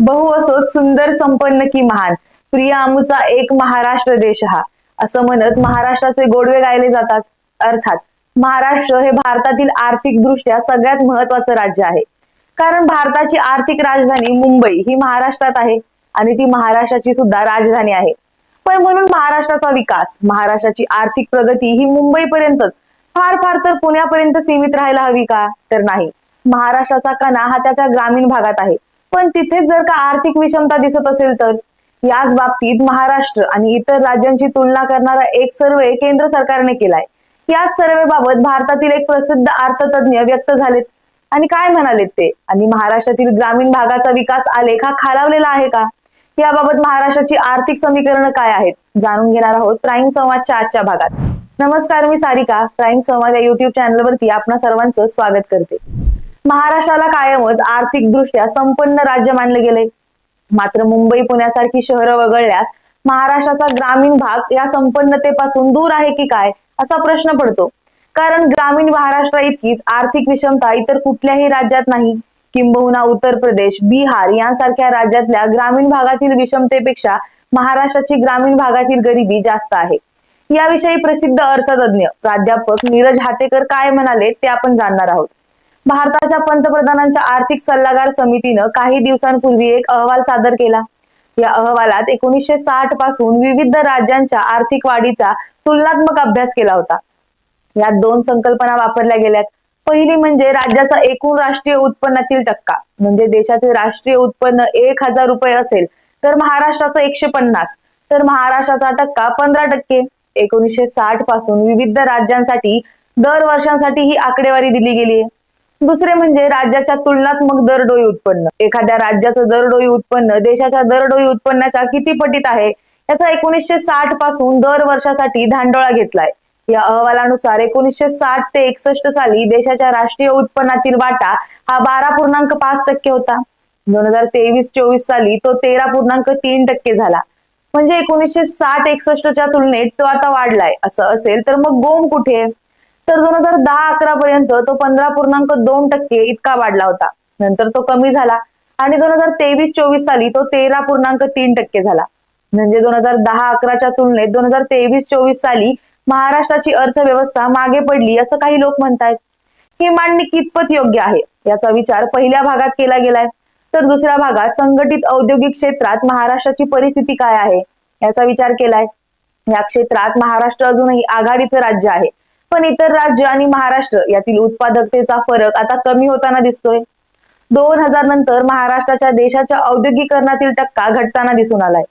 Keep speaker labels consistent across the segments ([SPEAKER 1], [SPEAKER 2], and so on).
[SPEAKER 1] बहु असो सुंदर संपन्न की महान. प्रिय आमूचा एक महाराष्ट्र देश हा. असं म्हणत महाराष्ट्राचे गोडवे गायले जातात. अर्थात महाराष्ट्र हे भारतातील आर्थिक दृष्ट्या सगळ्यात महत्वाचं राज्य आहे. कारण भारताची आर्थिक राजधानी मुंबई ही महाराष्ट्रात आहे आणि ती महाराष्ट्राची सुद्धा राजधानी आहे. पण म्हणून महाराष्ट्राचा विकास महाराष्ट्राची आर्थिक प्रगती ही मुंबईपर्यंतच फार फार तर पुण्यापर्यंत सीमित राहायला हवी का? तर नाही. महाराष्ट्राचा कणा हा त्याच्या ग्रामीण भागात आहे. पण तिथेच जर का आर्थिक विषमता दिसत असेल तर? याच बाबतीत महाराष्ट्र आणि इतर राज्यांची तुलना करणारा एक सर्वे केंद्र सरकारने केलाय. याच सर्वे बाबत भारतातील एक प्रसिद्ध अर्थतज्ञ व्यक्त झालेत. आणि काय म्हणालेत ते? आणि महाराष्ट्रातील ग्रामीण भागाचा विकास आलेख हा खालावलेला आहे का? याबाबत महाराष्ट्राची आर्थिक समीकरणं काय आहेत? जाणून घेणार आहोत प्राईम संवादच्या आजच्या भागात. नमस्कार मी सारिका. प्राईम संवाद या युट्यूब चॅनलवरती आपणा सर्वांचं स्वागत करते. महाराष्ट्राला कायमच आर्थिकदृष्ट्या संपन्न राज्य मानले गेले. मात्र मुंबई पुण्यासारखी शहरं वगळल्यास महाराष्ट्राचा ग्रामीण भाग या संपन्नतेपासून दूर आहे की काय असा प्रश्न पडतो. कारण ग्रामीण महाराष्ट्र इतकीच आर्थिक विषमता इतर कुठल्याही राज्यात नाही. किंबहुना उत्तर प्रदेश बिहार यांसारख्या राज्यातल्या ग्रामीण भागातील विषमतेपेक्षा महाराष्ट्राची ग्रामीण भागातील गरिबी जास्त आहे. याविषयी प्रसिद्ध अर्थतज्ञ प्राध्यापक नीरज हातेकर काय म्हणाले ते आपण जाणणार आहोत. भारताच्या पंतप्रधानांच्या आर्थिक सल्लागार समितीनं काही दिवसांपूर्वी एक अहवाल सादर केला. या अहवालात एकोणीसशे साठपासून विविध राज्यांच्या आर्थिक वाढीचा तुलनात्मक अभ्यास केला होता. यात दोन संकल्पना वापरल्या गेल्यात. पहिली म्हणजे राज्याचा एकूण राष्ट्रीय उत्पन्नातील टक्का म्हणजे देशाचे राष्ट्रीय उत्पन्न एक हजार रुपये असेल तर महाराष्ट्राचं एकशे पन्नास. तर महाराष्ट्राचा टक्का पंधरा टक्के. एकोणीसशे साठपासून विविध राज्यांसाठी दर वर्षांसाठी ही आकडेवारी दिली गेली आहे दुसरे म्हणजे राज्याच्या तुलनात्मक दरडोई उत्पन्न. एखाद्या राज्याचं दरडोई उत्पन्न देशाच्या दरडोई उत्पन्नाच्या किती पटीत आहे याचा एकोणीसशे साठपासून दर वर्षासाठी धांडोळा घेतलाय. या अहवालानुसार एकोणीसशे साठ ते एकसष्ट साली देशाच्या राष्ट्रीय उत्पन्नातील वाटा हा बारा पूर्णांक पाच टक्के होता. दोन हजार तेवीस चोवीस साली तो तेरा पूर्णांक तीन टक्के झाला. म्हणजे एकोणीसशे साठ एकसष्टच्या तुलनेत तो आता वाढलाय. असं असेल तर मग गोम कुठे? तर दोन हजार दहा अकरा पर्यंत तो पंधरा पूर्णांक दोन टक्के इतका वाढला होता. नंतर तो कमी झाला आणि दोन हजार तेवीस चोवीस साली तो तेरा पूर्णांक तीन टक्के झाला. म्हणजे दोन हजार दहा अकराच्या तुलनेत दोन हजार तेवीस चोवीस साली महाराष्ट्राची अर्थव्यवस्था मागे पडली असं काही लोक म्हणतायत. ही मांडणी कितपत योग्य आहे? याचा विचार पहिल्या भागात केला गेलाय. तर दुसऱ्या भागात संघटित औद्योगिक क्षेत्रात महाराष्ट्राची परिस्थिती काय आहे? याचा विचार केलाय. या क्षेत्रात महाराष्ट्र अजूनही आघाडीचं राज्य आहे. पण इतर राज्य आणि महाराष्ट्र यातील उत्पादकतेचा फरक आता कमी होताना दिसतोय. दोन हजार नंतर महाराष्ट्राच्या देशाच्या औद्योगिकरणातील टक्का घटताना दिसून आलाय.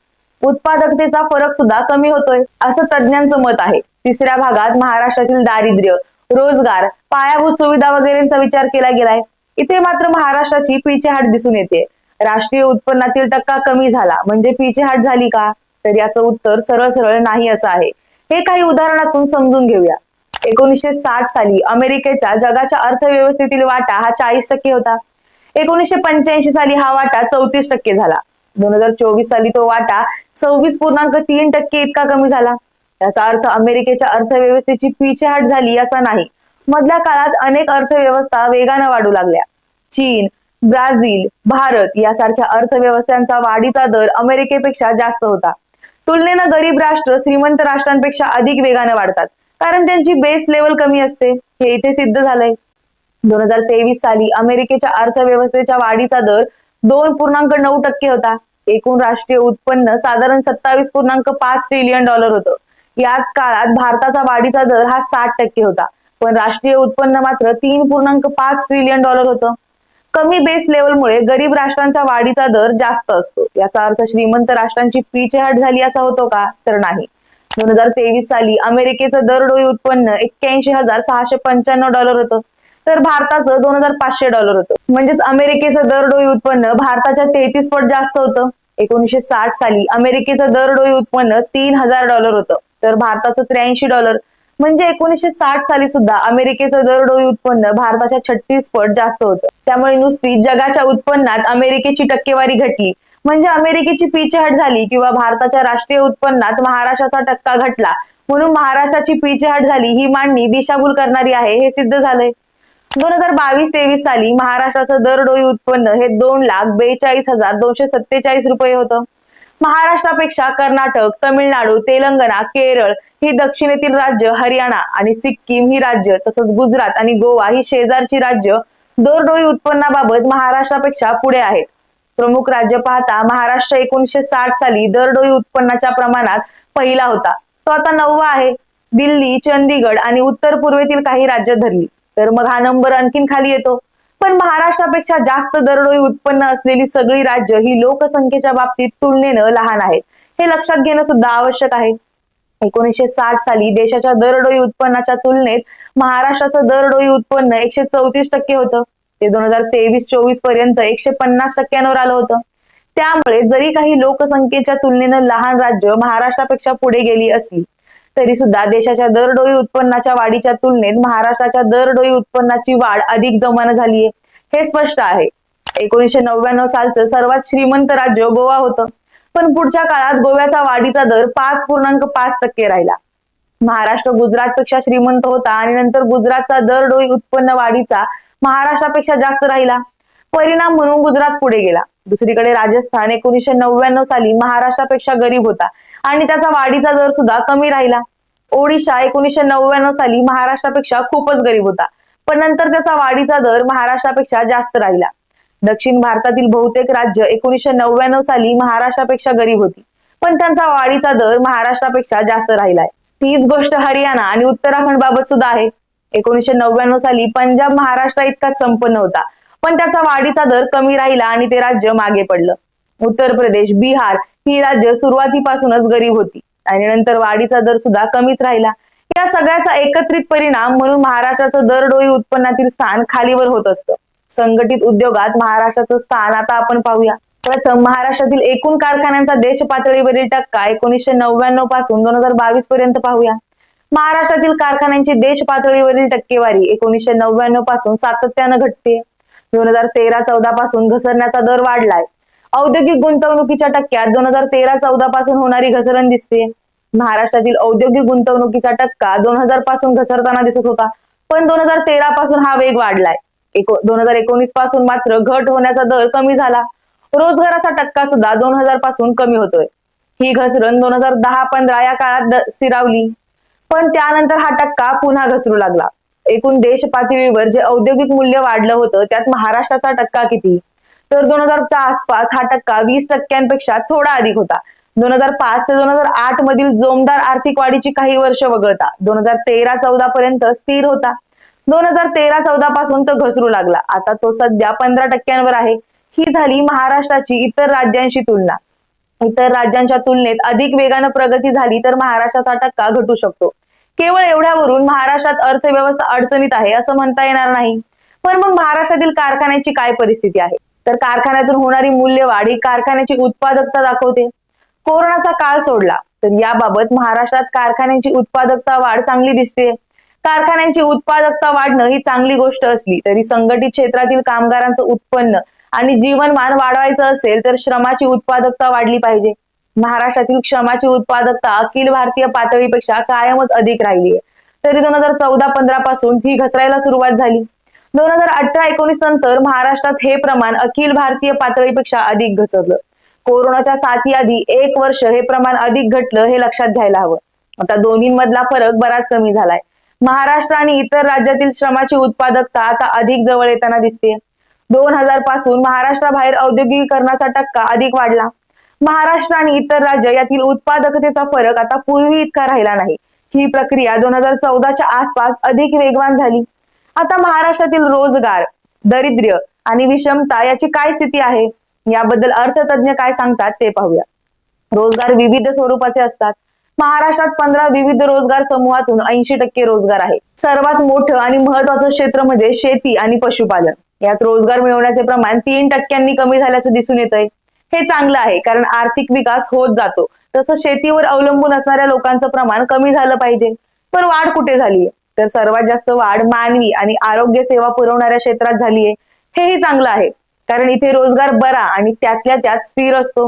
[SPEAKER 1] उत्पादकतेचा फरक सुद्धा कमी होतोय असं तज्ज्ञांचं मत आहे. तिसऱ्या भागात महाराष्ट्रातील दारिद्र्य रोजगार पायाभूत सुविधा वगैरेचा विचार केला गेलाय. इथे मात्र महाराष्ट्राची पिछेहाट दिसून येते. राष्ट्रीय उत्पन्नातील टक्का कमी झाला म्हणजे पिछेहाट झाली का? तर याचं उत्तर सरळ सरळ नाही असं आहे. हे काही उदाहरणातून समजून घेऊया. एकोणीसशे साठ साली अमेरिकेचा जगाच्या अर्थव्यवस्थेतील वाटा हा चाळीस टक्के होता. एकोणीसशे पंच्याऐंशी साली हा वाटा चौतीस टक्के झाला. दोन हजार चोवीस साली तो वाटा सव्वीस पूर्णांक तीन टक्के इतका कमी झाला. याचा अर्थ अमेरिकेच्या अर्थव्यवस्थेची पिछेहाट झाली असा नाही. मधल्या काळात अनेक अर्थव्यवस्था वेगानं वाढू लागल्या. चीन ब्राझील भारत यासारख्या अर्थव्यवस्थांचा वाढीचा दर अमेरिकेपेक्षा जास्त होता. तुलनेनं गरीब राष्ट्र श्रीमंत राष्ट्रांपेक्षा अधिक वेगाने वाढतात. कारण त्यांची बेस लेवल कमी असते. हे इथे सिद्ध झालंय. दोन हजार तेवीस साली अमेरिकेच्या अर्थव्यवस्थेच्या वाढीचा दर दोन पूर्णांक नऊ टक्के होता. एकूण राष्ट्रीय उत्पन्न साधारण सत्तावीस पूर्णांक पाच ट्रिलियन डॉलर होतं. याच काळात भारताचा वाढीचा दर हा साठ टक्के होता. पण राष्ट्रीय उत्पन्न मात्र तीन पूर्णांक पाच ट्रिलियन डॉलर होतं. कमी बेस लेवलमुळे गरीब राष्ट्रांचा वाढीचा दर जास्त असतो. याचा अर्थ श्रीमंत राष्ट्रांची पिछेहाट झाली असा होतो का? तर नाही. दोन हजार तेवीस साली अमेरिकेचं दरडोई उत्पन्न एक्क्याऐंशी हजार सहाशे पंच्याण्णव डॉलर होतं. तर भारताचं दोन हजार पाचशे डॉलर होतं. म्हणजेच अमेरिकेचं दरडोई उत्पन्न भारताच्या तेहतीस पट जास्त होतं. एकोणीसशे साठ साली अमेरिकेचं दरडोई उत्पन्न तीन हजार डॉलर होतं. तर भारताचं त्र्याऐंशी डॉलर. म्हणजे एकोणीसशे साठ साली सुद्धा अमेरिकेचं दरडोई उत्पन्न भारताच्या छत्तीस पट जास्त होतं. त्यामुळे नुसती जगाच्या उत्पन्नात अमेरिकेची टक्केवारी घटली. म्हणजे अमेरिकेची पिछेहाट झाली किंवा भारताच्या राष्ट्रीय उत्पन्नात महाराष्ट्राचा टक्का घटला. म्हणून महाराष्ट्राची पिछेहाट झाली ही मांडणी दिशाभूल करणारी आहे हे सिद्ध झालंय. दोन हजार बावीस तेवीस साली महाराष्ट्राचं दरडोई उत्पन्न हे दोन लाख बेचाळीस हजार दोनशे सत्तेचाळीस रुपये होतं. महाराष्ट्रापेक्षा कर्नाटक तमिळनाडू तेलंगणा केरळ ही दक्षिणेतील राज्य हरियाणा आणि सिक्कीम ही राज्य तसंच गुजरात आणि गोवा ही शेजारची राज्य दरडोई उत्पन्नाबाबत महाराष्ट्रापेक्षा पुढे आहेत. प्रमुख राज्य पाहता महाराष्ट्र एकोणीशे साठ साली दरडोई उत्पन्नाच्या प्रमाणात पहिला होता. तो आता नववा आहे. दिल्ली चंदीगड आणि उत्तर पूर्वेतील काही राज्य धरली. तर मग हा नंबर आणखीन खाली येतो. पण महाराष्ट्रापेक्षा जास्त दरडोई उत्पन्न असलेली सगळी राज्य ही लोकसंख्येच्या बाबतीत तुलनेनं लहान आहेत. हे लक्षात घेणं सुद्धा आवश्यक आहे. एकोणीसशे साठ साली देशाच्या दरडोई उत्पन्नाच्या तुलनेत महाराष्ट्राचं दरडोई उत्पन्न एकशे चौतीस टक्के होतं. ते दोन हजार तेवीस चोवीसपर्यंत एकशे पन्नास टक्क्यांवर आलं होतं. त्यामुळे जरी काही लोकसंख्येच्या तुलनेनं लहान राज्य महाराष्ट्रापेक्षा पुढे गेली असली तरी सुद्धा देशाच्या दरडोई उत्पन्नाच्या वाढीच्या तुलनेत महाराष्ट्राच्या दरडोई उत्पन्नाची वाढ अधिक जमान झालीये. हे स्पष्ट आहे. एकोणीसशे नव्याण्णव सालचं सर्वात श्रीमंत राज्य गोवा होतं. पण पुढच्या काळात गोव्याचा वाढीचा दर पाच पूर्णांक पाच टक्के राहिला. महाराष्ट्र गुजरातपेक्षा श्रीमंत होता आणि नंतर गुजरातचा दरडोई उत्पन्न वाढीचा महाराष्ट्रापेक्षा जास्त राहिला. परिणाम म्हणून गुजरात पुढे गेला. दुसरीकडे राजस्थान एकोणीसशे नव्याण्णव साली महाराष्ट्रापेक्षा गरीब होता. आणि त्याचा वाढीचा दर सुद्धा कमी राहिला. ओडिशा एकोणीसशे नव्याण्णव साली महाराष्ट्रापेक्षा खूपच गरीब होता. पण नंतर त्याचा वाढीचा दर महाराष्ट्रापेक्षा जास्त राहिला. दक्षिण भारतातील बहुतेक राज्य एकोणीसशे नव्याण्णव साली महाराष्ट्रापेक्षा गरीब होती. पण त्यांचा वाढीचा दर महाराष्ट्रापेक्षा जास्त राहिलाय. तीच गोष्ट हरियाणा आणि उत्तराखंड बाबत सुद्धा आहे. एकोणीशे नव्याण्णव साली पंजाब महाराष्ट्र इतकाच संपन्न होता. पण त्याचा वाढीचा दर कमी राहिला आणि ते राज्य मागे पडलं. उत्तर प्रदेश बिहार ही राज्य सुरुवातीपासूनच गरीब होती आणि नंतर वाढीचा दर सुद्धा कमीच राहिला. या सगळ्याचा एकत्रित परिणाम म्हणून महाराष्ट्राचं दरडोई उत्पन्नातील स्थान खालीवर होत असतं. संघटित उद्योगात महाराष्ट्राचं स्थान आता आपण पाहूया. प्रथम महाराष्ट्रातील एकूण कारखान्यांचा देश पातळीवरील टक्का एकोणीसशे नव्याण्णवपासून दोन हजार बावीस पर्यंत पाहूया. महाराष्ट्रातील कारखान्यांची देश पातळीवरील टक्केवारी एकोणीसशे नव्याण्णवपासून सातत्यानं घटते. दोन हजार तेरा चौदा पासून घसरण्याचा दर वाढलाय. औद्योगिक गुंतवणुकीच्या टक्क्यात दोन हजार तेरा चौदा पासून होणारी घसरण दिसते. महाराष्ट्रातील औद्योगिक गुंतवणुकीचा टक्का दोन हजारपासून घसरताना दिसत होता पण दोन हजार तेरा पासून हा वेग वाढलाय. दोन हजार एकोणीसपासून मात्र घट होण्याचा दर कमी झाला. रोजगाराचा टक्का सुद्धा दोन हजारपासून कमी होतोय. ही घसरण दोन हजार दहा पंधरा या काळात स्थिरावली. पण त्यानंतर हा टक्का पुन्हा घसरू लागला. एकूण देश पातळीवर जे औद्योगिक मूल्य वाढलं होतं त्यात महाराष्ट्राचा टक्का किती? तर दोन हजारच्या आसपास हा टक्का वीस टक्क्यांपेक्षा थोडा अधिक होता. दोन हजार पाच ते दोन हजार आठ मधील जोमदार आर्थिक वाढीची काही वर्ष वगळता दोन हजार तेरा चौदा पर्यंत स्थिर होता. दोन हजार तेरा चौदा पासून तो घसरू लागला. आता तो सध्या पंधरा टक्क्यांवर आहे. ही झाली महाराष्ट्राची इतर राज्यांशी तुलना. इतर राज्यांच्या तुलनेत अधिक वेगानं प्रगती झाली तर महाराष्ट्राचा टक्का घटू शकतो. केवळ एवढ्यावरून महाराष्ट्रात अर्थव्यवस्था अडचणीत आहे असं म्हणता येणार नाही. पण मग महाराष्ट्रातील कारखान्याची काय परिस्थिती आहे? तर कारखान्यातून होणारी मूल्यवाढ ही कारखान्याची उत्पादकता दाखवते. कोरोनाचा काळ सोडला तर याबाबत महाराष्ट्रात कारखान्यांची उत्पादकता वाढ चांगली दिसते. कारखान्यांची उत्पादकता वाढणं ही चांगली गोष्ट असली तरी संघटित क्षेत्रातील कामगारांचं उत्पन्न आणि जीवनमान वाढवायचं असेल तर श्रमाची उत्पादकता वाढली पाहिजे. महाराष्ट्रातील श्रमाची उत्पादकता अखिल भारतीय पातळीपेक्षा कायमच अधिक राहिली आहे. तरी दोन हजार चौदा पंधरा पासून ही घसरायला सुरुवात झाली. दोन हजार अठरा एकोणीस नंतर महाराष्ट्रात हे प्रमाण अखिल भारतीय पातळीपेक्षा अधिक घसरलं. कोरोनाच्या साथी आधी एक वर्ष हे प्रमाण अधिक घटलं हे लक्षात घ्यायला हवं. आता दोन्हीमधला फरक बराच कमी झालाय. महाराष्ट्र आणि इतर राज्यातील श्रमाची उत्पादकता आता अधिक जवळ येताना दिसते दोन हजारपासून महाराष्ट्राबाहेर औद्योगिकीकरणाचा टक्का अधिक वाढला. महाराष्ट्र आणि इतर राज्य यातील उत्पादकतेचा फरक आता पूर्वी इतका राहिला नाही. ही प्रक्रिया दोन हजार चौदाच्या आसपास अधिक वेगवान झाली. आता महाराष्ट्रातील रोजगार दरिद्र्य आणि विषमता याची काय स्थिती आहे? याबद्दल अर्थतज्ञ काय सांगतात ते पाहूया. रोजगार विविध स्वरूपाचे असतात. महाराष्ट्रात पंधरा विविध रोजगार समूहातून ऐंशी टक्के रोजगार आहे. सर्वात मोठं आणि महत्वाचं क्षेत्र म्हणजे शेती आणि पशुपालन. यात रोजगार मिळवण्याचे प्रमाण तीन टक्क्यांनी कमी झाल्याचं दिसून येत आहे हे चांगलं आहे कारण आर्थिक विकास होत जातो. तसं शेतीवर अवलंबून असणाऱ्या लोकांचं प्रमाण कमी झालं पाहिजे. पण वाढ कुठे झालीये? तर सर्वात जास्त वाढ मानवी आणि आरोग्य सेवा पुरवणाऱ्या क्षेत्रात झालीय. हेही चांगलं आहे कारण इथे रोजगार बरा आणि त्यातल्या त्यात स्थिर असतो.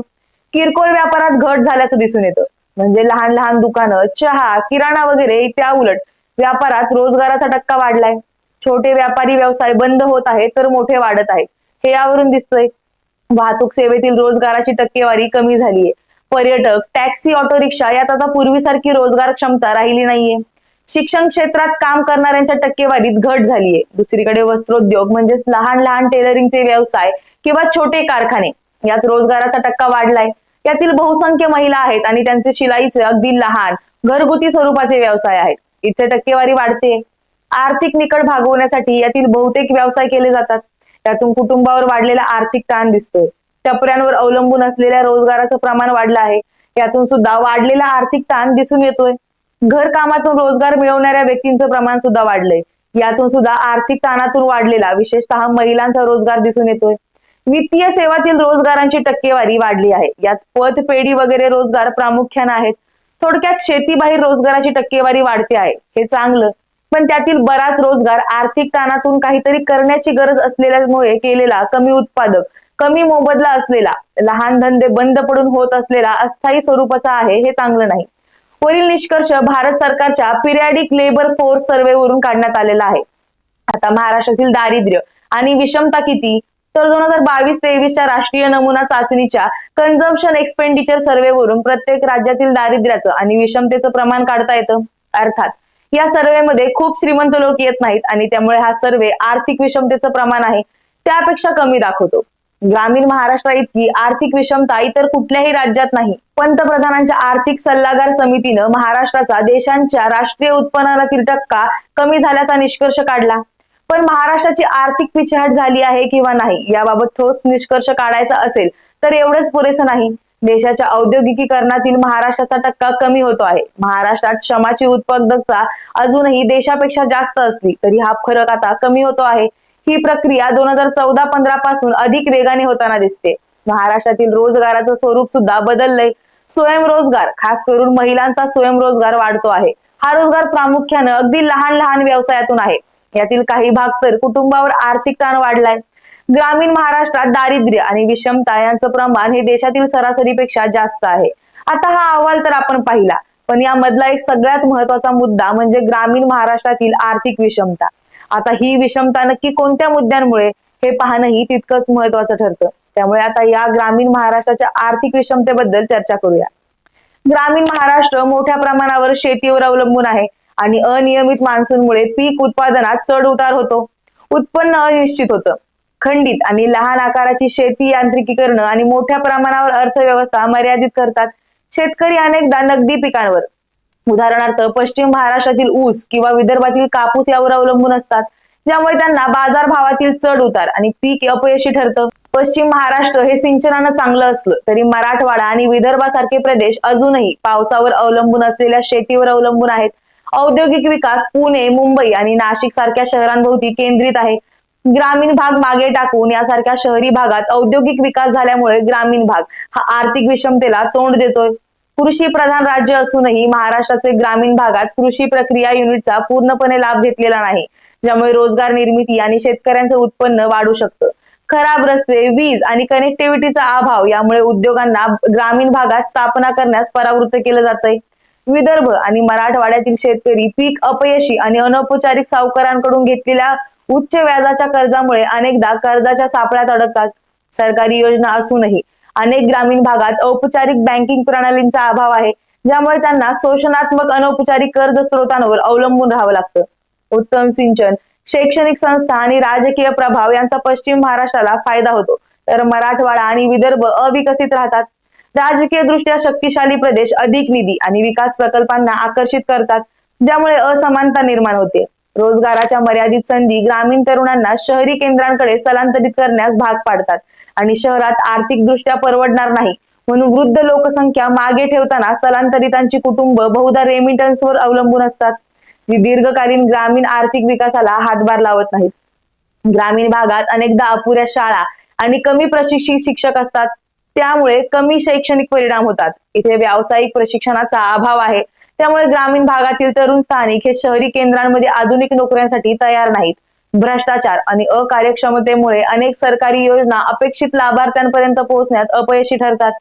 [SPEAKER 1] किरकोळ व्यापारात घट झाल्याचं दिसून येतं. म्हणजे लहान लहान दुकानं चहा किराणा वगैरे त्या उलट व्यापारात रोजगाराचा टक्का वाढलाय. छोटे व्यापारी व्यवसाय बंद होत आहे तर मोठे वाढत आहेत. हे यावरून दिसतंय. वाहतूक सेवेतील रोजगाराची टक्केवारी कमी झालीये. पर्यटक टॅक्सी ऑटो रिक्षा यात आता पूर्वीसारखी रोजगार क्षमता राहिली नाहीये. शिक्षण क्षेत्रात काम करणाऱ्यांच्या टक्केवारीत घट झालीये. दुसरीकडे वस्त्रोद्योग म्हणजेच लहान लहान टेलरिंगचे व्यवसाय किंवा छोटे कारखाने यात रोजगाराचा टक्का वाढलाय. यातील बहुसंख्य महिला आहेत आणि त्यांचे शिलाईचे अगदी लहान घरगुती स्वरूपाचे व्यवसाय आहेत. इथे टक्केवारी वाढते. आर्थिक निकड भागवण्यासाठी यातील बहुतेक व्यवसाय केले जातात. त्यातून कुटुंबावर वाढलेला आर्थिक ताण दिसतोय. टपऱ्यांवर अवलंबून असलेल्या रोजगाराचं प्रमाण वाढलं आहे. यातून सुद्धा वाढलेला आर्थिक ताण दिसून येतोय. घर कामातून रोजगार मिळवणाऱ्या व्यक्तींचं प्रमाण सुद्धा वाढलंय. यातून सुद्धा आर्थिक ताणातून वाढलेला विशेषतः महिलांचा रोजगार दिसून येतोय. वित्तीय सेवातील रोजगारांची टक्केवारी वाढली आहे. यात पत पेढी वगैरे रोजगार प्रामुख्याने आहेत. थोडक्यात शेतीबाहेर रोजगाराची टक्केवारी वाढते आहे. हे चांगलं. पण त्यातील बराच रोजगार आर्थिक ताणातून काहीतरी करण्याची गरज असलेल्यामुळे केलेला कमी उत्पादक कमी मोबदला असलेला लहान धंदे बंद पडून होत असलेला अस्थायी स्वरूपाचा आहे हे चांगलं नाही. वरील निष्कर्ष भारत सरकारच्या पिरियाडिक लेबर फोर्स सर्व्हे वरून काढण्यात आलेला आहे. आता महाराष्ट्रातील दारिद्र्य आणि विषमता किती? तर दोन हजार बावीस तेवीसच्या राष्ट्रीय नमुना चाचणीच्या कन्झम्पशन एक्सपेंडिचर सर्व्हेवरून प्रत्येक राज्यातील दारिद्र्याचं आणि विषमतेचं प्रमाण काढता येतं. अर्थात या सर्वेमध्ये खूप श्रीमंत लोक येत नाहीत आणि त्यामुळे हा सर्वे आर्थिक विषमतेचं प्रमाण आहे. त्यापेक्षा कमी दाखवतो. ग्रामीण महाराष्ट्र इतकी आर्थिक विषमता इतर कुठल्याही राज्यात नाही. पंतप्रधानांच्या आर्थिक सल्लागार समितीनं महाराष्ट्राचा देशांच्या राष्ट्रीय उत्पन्नातील टक्का कमी झाल्याचा निष्कर्ष काढला. पण महाराष्ट्राची आर्थिक पिछेहाट झाली आहे किंवा नाही याबाबत ठोस निष्कर्ष काढायचा असेल तर एवढंच पुरेसं नाही. देशाच्या औद्योगिकीकरणातील महाराष्ट्राचा टक्का कमी होतो आहे. महाराष्ट्रात श्रमाची उत्पादकता अजूनही देशापेक्षा जास्त असली तरी हा फरक आता कमी होतो आहे. ही प्रक्रिया दोन हजार चौदा पंधरा पासून अधिक वेगाने होताना दिसते. महाराष्ट्रातील रोजगाराचं स्वरूप सुद्धा बदललंय. स्वयंरोजगार खास करून महिलांचा स्वयंरोजगार वाढतो आहे. हा रोजगार प्रामुख्यानं अगदी लहान लहान व्यवसायातून आहे. यातील काही भाग तर कुटुंबावर आर्थिक ताण वाढलाय. ग्रामीण महाराष्ट्रात दारिद्र्य आणि विषमता यांचं प्रमाण हे देशातील सरासरीपेक्षा जास्त आहे. आता हा अहवाल तर आपण पाहिला पण यामधला एक सगळ्यात महत्त्वाचा मुद्दा म्हणजे ग्रामीण महाराष्ट्रातील आर्थिक विषमता. आता ही विषमता नक्की कोणत्या मुद्द्यांमुळे हे पाहणंही तितकंच महत्वाचं ठरतं. त्यामुळे आता या ग्रामीण महाराष्ट्राच्या आर्थिक विषमतेबद्दल चर्चा करूया. ग्रामीण महाराष्ट्र मोठ्या प्रमाणावर शेतीवर अवलंबून आहे आणि अनियमित मान्सूनमुळे पीक उत्पादनात चढ उतार होतो. उत्पन्न अनिश्चित होतं. खंडित आणि लहान आकाराची शेती यांत्रिकीकरण आणि मोठ्या प्रमाणावर अर्थव्यवस्था मर्यादित करतात. शेतकरी अनेकदा नगदी पिकांवर. उदाहरणार्थ पश्चिम महाराष्ट्रातील ऊस किंवा विदर्भातील कापूस यावर अवलंबून असतात ज्यामुळे त्यांना बाजार भावातील चढ उतार आणि पीक अपयशी ठरतं. पश्चिम महाराष्ट्र हे सिंचनानं चांगलं असलं तरी मराठवाडा आणि विदर्भासारखे प्रदेश अजूनही पावसावर अवलंबून असलेल्या शेतीवर अवलंबून आहेत. औद्योगिक विकास पुणे मुंबई आणि नाशिक सारख्या शहरांभोवती केंद्रित आहे. ग्रामीण भाग मागे टाकून यासारख्या शहरी भागात औद्योगिक विकास झाल्यामुळे ग्रामीण भाग हा आर्थिक विषमतेला तोंड देतोय. कृषी प्रधान राज्य असूनही महाराष्ट्राचे ग्रामीण भागात कृषी प्रक्रिया युनिटचा पूर्णपणे लाभ घेतलेला नाही. ज्यामुळे रोजगार निर्मिती आणि शेतकऱ्यांचं उत्पन्न वाढू शकतं. खराब रस्ते वीज आणि कनेक्टिव्हिटीचा अभाव यामुळे उद्योगांना ग्रामीण भागात स्थापना करण्यास परावृत्त केलं जातंय. विदर्भ आणि मराठवाड्यातील शेतकरी पीक अपयशी आणि अनौपचारिक सावकारांकडून घेतलेल्या उच्च व्याजाच्या कर्जामुळे अनेकदा कर्जाच्या सापळ्यात अडकतात. सरकारी योजना असूनही अनेक ग्रामीण भागात औपचारिक बँकिंग प्रणालींचा अभाव आहे ज्यामुळे त्यांना शोषणात्मक अनौपचारिक कर्ज स्रोतांवर अवलंबून राहावं लागतं. उत्तम सिंचन शैक्षणिक संस्था आणि राजकीय प्रभाव यांचा पश्चिम महाराष्ट्राला फायदा होतो. तर मराठवाडा आणि विदर्भ अविकसित राहतात. राजकीय दृष्ट्या शक्तिशाली प्रदेश अधिक निधी आणि विकास प्रकल्पांना आकर्षित करतात ज्यामुळे असमानता निर्माण होते. रोजगाराच्या मर्यादित संधी ग्रामीण तरुणांना शहरी केंद्रांकडे स्थलांतरित करण्यास भाग पाडतात आणि शहरात आर्थिक दृष्ट्या परवडणार नाही म्हणून वृद्ध लोकसंख्या मागे ठेवताना स्थलांतरितांची कुटुंब बहुधा रेमिटन्सवर अवलंबून असतात जी दीर्घकालीन ग्रामीण आर्थिक विकासाला हातभार लावत नाहीत. ग्रामीण भागात अनेकदा अपुऱ्या शाळा आणि कमी प्रशिक्षित शिक्षक असतात. त्यामुळे कमी शैक्षणिक परिणाम होतात. इथे व्यावसायिक प्रशिक्षणाचा अभाव आहे. त्यामुळे ग्रामीण भागातील तरुण स्थानिक हे शहरी केंद्रांमध्ये आधुनिक नोकऱ्यांसाठी तयार नाहीत. भ्रष्टाचार आणि अकार्यक्षमतेमुळे अनेक सरकारी योजना अपेक्षित लाभार्थ्यांपर्यंत पोहोचण्यात अपयशी ठरतात.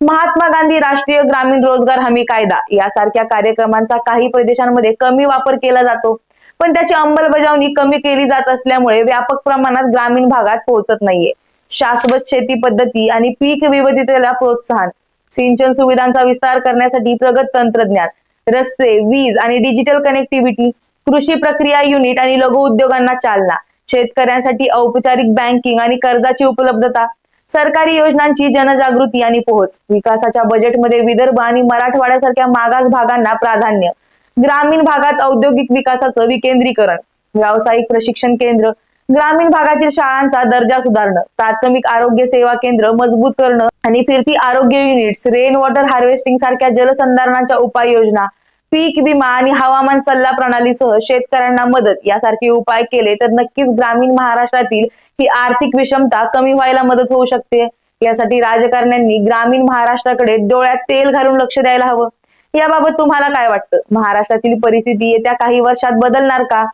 [SPEAKER 1] महात्मा गांधी राष्ट्रीय ग्रामीण रोजगार हमी कायदा यासारख्या कार्यक्रमांचा काही प्रदेशांमध्ये कमी वापर केला जातो. पण त्याची अंमलबजावणी कमी केली जात असल्यामुळे व्यापक प्रमाणात ग्रामीण भागात पोहोचत नाहीये. शाश्वत शेती पद्धती आणि पीक विविधतेला प्रोत्साहन. सिंचन सुविधांचा विस्तार करण्यासाठी प्रगत तंत्रज्ञान रस्ते वीज आणि डिजिटल कनेक्टिव्हिटी कृषी प्रक्रिया युनिट आणि लघु उद्योगांना चालना शेतकऱ्यांसाठी औपचारिक बँकिंग आणि कर्जाची उपलब्धता सरकारी योजनांची जनजागृती आणि पोहोच. विकासाच्या बजेटमध्ये विदर्भ आणि मराठवाड्यासारख्या मागास भागांना प्राधान्य. ग्रामीण भागात औद्योगिक विकासाचं विकेंद्रीकरण. व्यावसायिक प्रशिक्षण केंद्र ग्रामीण भागातील शाळांचा दर्जा सुधारणं प्राथमिक आरोग्य सेवा केंद्र मजबूत करणं आणि फिरती आरोग्य युनिट्स रेन वॉटर हार्वेस्टिंग सारख्या जलसंधारणाच्या उपाययोजना पीक विमा आणि हवामान सल्ला प्रणालीसह शेतकऱ्यांना मदत यासारखे उपाय केले तर नक्कीच ग्रामीण महाराष्ट्रातील ही आर्थिक विषमता कमी व्हायला मदत होऊ शकते. यासाठी राजकारण्यांनी ग्रामीण महाराष्ट्राकडे डोळ्यात तेल घालून लक्ष द्यायला हवं. याबाबत तुम्हाला काय वाटतं? महाराष्ट्रातील परिस्थिती येत्या काही वर्षात बदलणार का?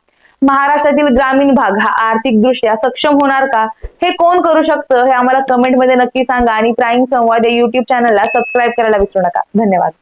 [SPEAKER 1] महाराष्ट्रातील ग्रामीण भाग हा आर्थिक दृष्ट्या सक्षम होणार का? हे कोण करू शकतं? हे आम्हाला कमेंटमध्ये नक्की सांगा आणि प्राईम संवाद या युट्यूब चॅनलला सबस्क्राईब करायला विसरू नका. धन्यवाद.